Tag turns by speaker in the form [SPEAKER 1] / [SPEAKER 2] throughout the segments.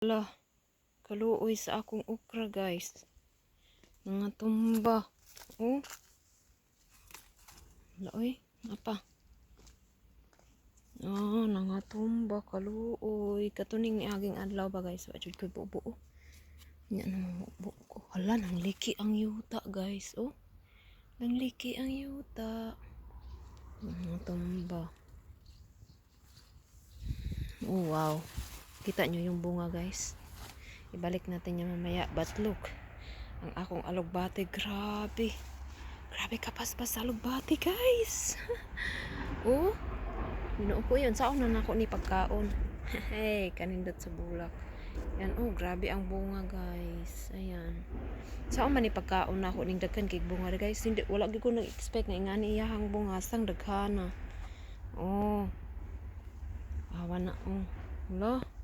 [SPEAKER 1] Ala, kaluoy sa akong okra guys. Mga tumba. Oh. Ala, oy. Apa? Ah, nga tumba, kaluoy. Katuning ni aging adlaw ba guys. Wajud ko'y buo. Nya nang buo ko. Hala, nang liki ang yuta guys. Oh. Nang liki ang yuta. Mga tumba. Oh, wow. Kita nyo yung bunga, guys. Ibalik natin yung mamaya. But look, ang akong alugbate, grabe. Grabe kapaspas sa alugbate, guys. oh, binuo ko yun. Saan na nako ni pagkaon? hey, kanindot sa bulak. Yan, oh, grabe ang bunga, guys. Ayan. Saan man ni pagkaon na ako ning daghan kay bunga, guys. Hindi, wala gyud ko nag-expect na ingani iyahang bunga sang daghana. Oh. Awa na, oh. Wala.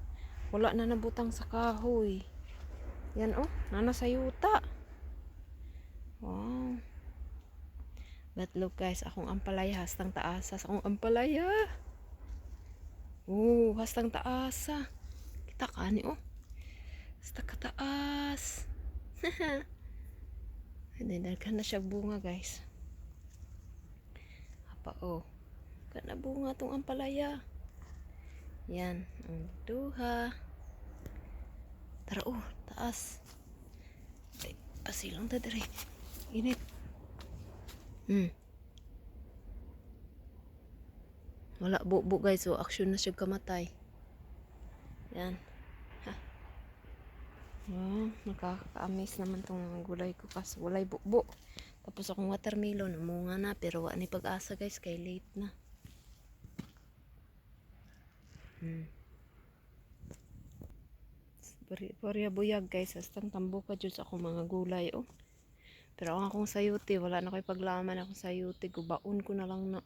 [SPEAKER 1] Wala na nabutang sa kahoy. Yan oh, nana sa yuta. Wow. But look guys, akong ampalaya hastang taasa. Akong ampalaya. Oh, hastang taasa. Kita ka ni oh. Hasta kataas. Daghan na siya bunga guys. Apa oh. Kana bunga tong ampalaya. Yan, ang duha. Tara, oh, taas. Ay, pasilang ta dire. Init. Hmm. Wala, bubo guys. So, action na siya kamatay. Yan. Ha. Oh, nakaka-amaze naman tong gulay ko kasi gulay bubo. Tapos akong watermelon, namunga na pero wala ni pag-asa guys kay late na. Hmm. Pariya buyag guys, astang tambo ka dyan sa akong mga gulay oh. Pero ang akong sayuti, wala na ko'y paglaman akong sayuti, gubaon ko na lang na.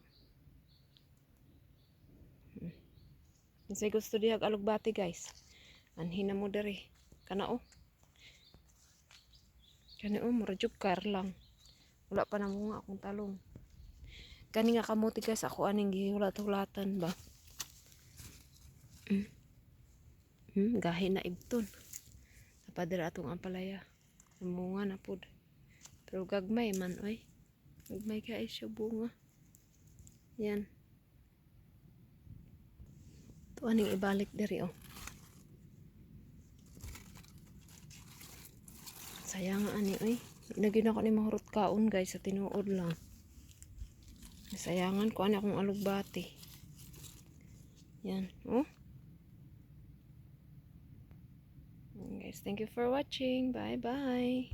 [SPEAKER 1] Hmm. Kasi gusto diya alugbati guys. Anhin na mo dere. Kana oh. Kani oh, mura kar lang. Wala pa nang nga akong talong. Kani nga kamuti guys, ako aning gihulat-hulatan ba. Hmm. Hmm, gahi na ibton. Napadira atong ampalaya. Namunga na pod. Pero gagmay man oy. Gagmay ka siya bunga. Yan. Ito aning ibalik diri oh. Sayang ani oy. Nagin ako ni mahurot kaon guys sa tinuod lang. Sayangan ko ani akong alugbati. Yan, oh. Guys, thank you for watching. Bye-bye.